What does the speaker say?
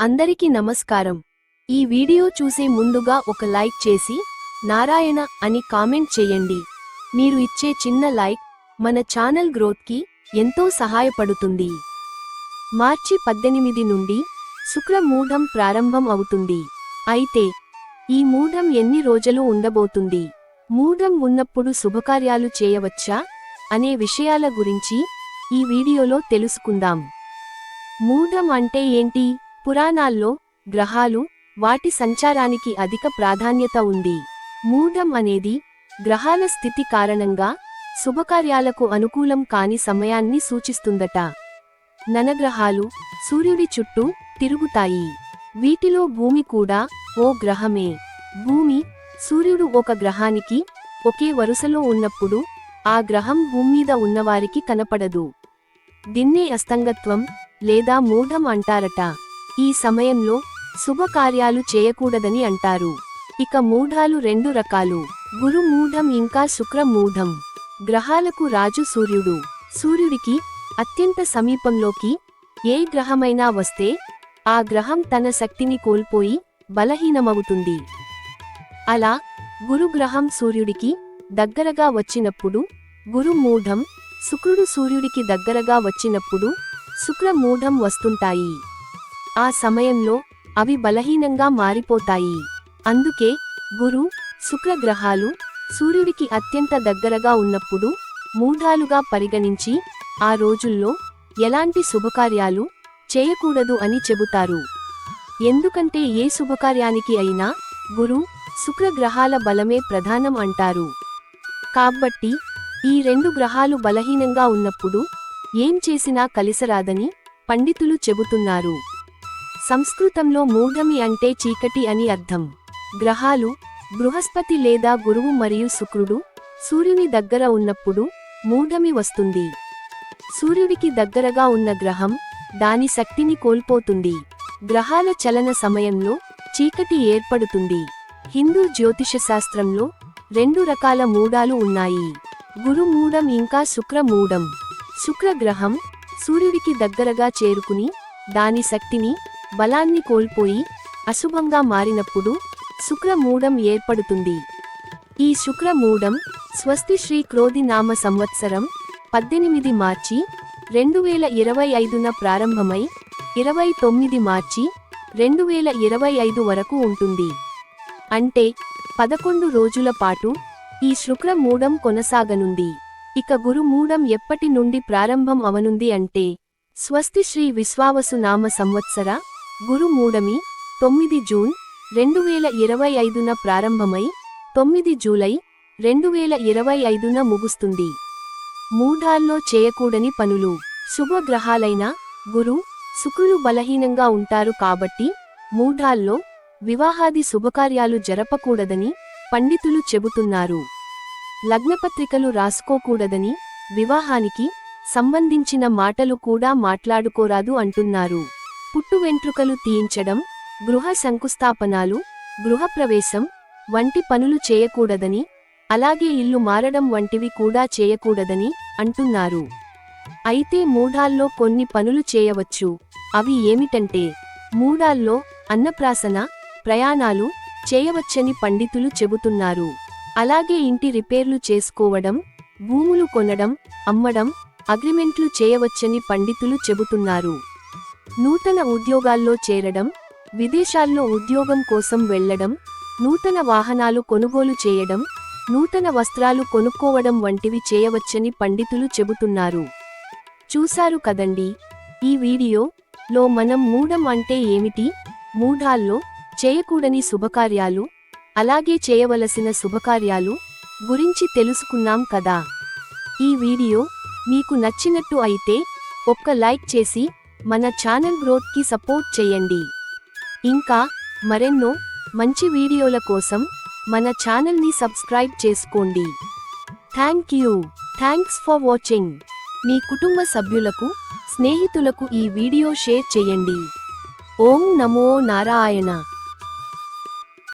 అందరికీ నమస్కారం. ఈ వీడియో చూసే ముందుగా ఒక లైక్ చేసి నారాయణ అని కామెంట్ చేయండి. మీరు ఇచ్చే చిన్న లైక్ మన ఛానల్ గ్రోత్కి ఎంతో సహాయపడుతుంది. మార్చి పద్దెనిమిది నుండి శుక్ర మూఢం ప్రారంభం అవుతుంది. అయితే ఈ మూఢం ఎన్ని రోజులు ఉండబోతుంది? మూఢం ఉన్నప్పుడు శుభకార్యాలు చేయవచ్చా? అనే విషయాల గురించి ఈ వీడియోలో తెలుసుకుందాం. మూఢం అంటే ఏంటి? పురాణాల్లో గ్రహాలు వాటి సంచారానికి అధిక ప్రాధాన్యత ఉంది. మూఢం అనేది గ్రహాల స్థితి కారణంగా శుభకార్యాలకు అనుకూలం కాని సమయాన్ని సూచిస్తుందట. ననగ్రహాలు సూర్యుడి చుట్టూ తిరుగుతాయి. వీటిలో భూమి కూడా ఓ గ్రహమే. భూమి సూర్యుడు ఒక గ్రహానికి ఒకే వరుసలో ఉన్నప్పుడు ఆ గ్రహం భూమ్మీద ఉన్నవారికి కనపడదు. దీన్నే అస్తంగత్వం లేదా మూఢం అంటారట. ఈ సమయంలో శుభకార్యాలు చేయకూడదని అంటారు. ఇక మూఢాలు రెండు రకాలు. గురు మూఢం ఇంకా శుక్ర మూఢం. గ్రహాలకు రాజు సూర్యుడు. సూర్యుడికి అత్యంత సమీపంలోకి ఏ గ్రహమైనా వస్తే ఆ గ్రహం తన శక్తిని కోల్పోయి బలహీనమవుతుంది. అలా గురుగ్రహం సూర్యుడికి దగ్గరగా వచ్చినప్పుడు గురు మూఢం శుక్రుడు సూర్యుడికి దగ్గరగా వచ్చినప్పుడు శుక్ర మూఢం వస్తుంటాయి. ఆ సమయంలో అవి బలహీనంగా మారిపోతాయి. అందుకే గురు శుక్ర గ్రహాలు సూర్యుడికి అత్యంత దగ్గరగా ఉన్నప్పుడు మూఢాలుగా పరిగణించి ఆ రోజుల్లో ఎలాంటి శుభకార్యాలు చేయకూడదు అని చెబుతారు. ఎందుకంటే ఏ శుభకార్యానికి అయినా గురు శుక్ర గ్రహాల బలమే ప్రధానం అంటారు. కాబట్టి ఈ రెండు గ్రహాలు బలహీనంగా ఉన్నప్పుడు ఏం చేసినా కలిసరాదని పండితులు చెబుతున్నారు. సంస్కృతంలో మూఢమి అంటే చీకటి అని అర్థం. గ్రహాలు బృహస్పతి లేదా గురువు మరియు శుక్రుడు సూర్యుని దగ్గర ఉన్నప్పుడు మూఢమి వస్తుంది. సూర్యుడికి దగ్గరగా ఉన్న గ్రహం దాని శక్తిని కోల్పోతుంది. గ్రహాల చలన సమయంలో చీకటి ఏర్పడుతుంది. హిందూ జ్యోతిషశాస్త్రంలో రెండు రకాల మూడాలు ఉన్నాయి. గురు మూడం ఇంకా శుక్ర మూడం శుక్ర గ్రహం సూర్యుడికి దగ్గరగా చేరుకుని దాని శక్తిని బలాన్ని కోల్పోయి అశుభంగా మారినప్పుడు శుక్రమూఢం ఏర్పడుతుంది. ఈ శుక్రమూఢం స్వస్తి శ్రీ క్రోధి నామ సంవత్సరం పద్దెనిమిది మార్చి రెండు వేల ఇరవై ఐదున ప్రారంభమై ఇరవై తొమ్మిది మార్చి రెండు వేల ఇరవై ఐదు వరకు ఉంటుంది. అంటే పదకొండు రోజుల పాటు ఈ శుక్రమూఢం కొనసాగనుంది. ఇక గురుమూఢం ఎప్పటి నుండి ప్రారంభం అవనుంది అంటే స్వస్తి శ్రీ విశ్వావసు నామ సంవత్సర గురు మూడమి తొమ్మిది జూన్ రెండు వేల ఇరవై ఐదున ప్రారంభమై తొమ్మిది జూలై రెండు వేల ఇరవై ఐదున ముగుస్తుంది. మూఢాల్లో చేయకూడని పనులు. శుభగ్రహాలైన గురు శుక్రులు బలహీనంగా ఉంటారు కాబట్టి మూఢాల్లో వివాహాది శుభకార్యాలు జరపకూడదని పండితులు చెబుతున్నారు. లగ్నపత్రికలు రాసుకోకూడదని వివాహానికి సంబంధించిన మాటలు కూడా మాట్లాడుకోరాదు అంటున్నారు. పుట్టు వెంట్రుకలు తీయించడం గృహ శంకుస్థాపనాలు గృహప్రవేశం వంటి పనులు చేయకూడదని అలాగే ఇల్లు మారడం వంటివి కూడా చేయకూడదని అంటున్నారు. అయితే మూఢాల్లో కొన్ని పనులు చేయవచ్చు. అవి ఏమిటంటే మూఢాల్లో అన్నప్రాసన ప్రయాణాలు చేయవచ్చని పండితులు చెబుతున్నారు. అలాగే ఇంటి రిపేర్లు చేసుకోవడం భూములు కొనడం అమ్మడం అగ్రిమెంట్లు చేయవచ్చని పండితులు చెబుతున్నారు. నూతన ఉద్యోగాల్లో చేరడం విదేశాల్లో ఉద్యోగం కోసం వెళ్ళడం నూతన వాహనాలు కొనుగోలు చేయడం నూతన వస్త్రాలు కొనుక్కోవడం వంటివి చేయవచ్చని పండితులు చెబుతున్నారు. చూశారు కదండి? ఈ వీడియో లో మనం మూఢం అంటే ఏమిటి? మూఢాల్లో చేయకూడని శుభకార్యాలు అలాగే చేయవలసిన శుభకార్యాలు గురించి తెలుసుకున్నాం కదా? ఈ వీడియో మీకు నచ్చినట్టు అయితే ఒక్క లైక్ చేసి మన ఛానల్ గ్రోత్కి సపోర్ట్ చేయండి. ఇంకా మరెన్నో మంచి వీడియోల కోసం మన ఛానల్ని సబ్స్క్రైబ్ చేసుకోండి. Thank you. Thanks for watching. మీ కుటుంబ సభ్యులకు స్నేహితులకు ఈ వీడియో షేర్ చేయండి. ఓం నమో నారాయణ.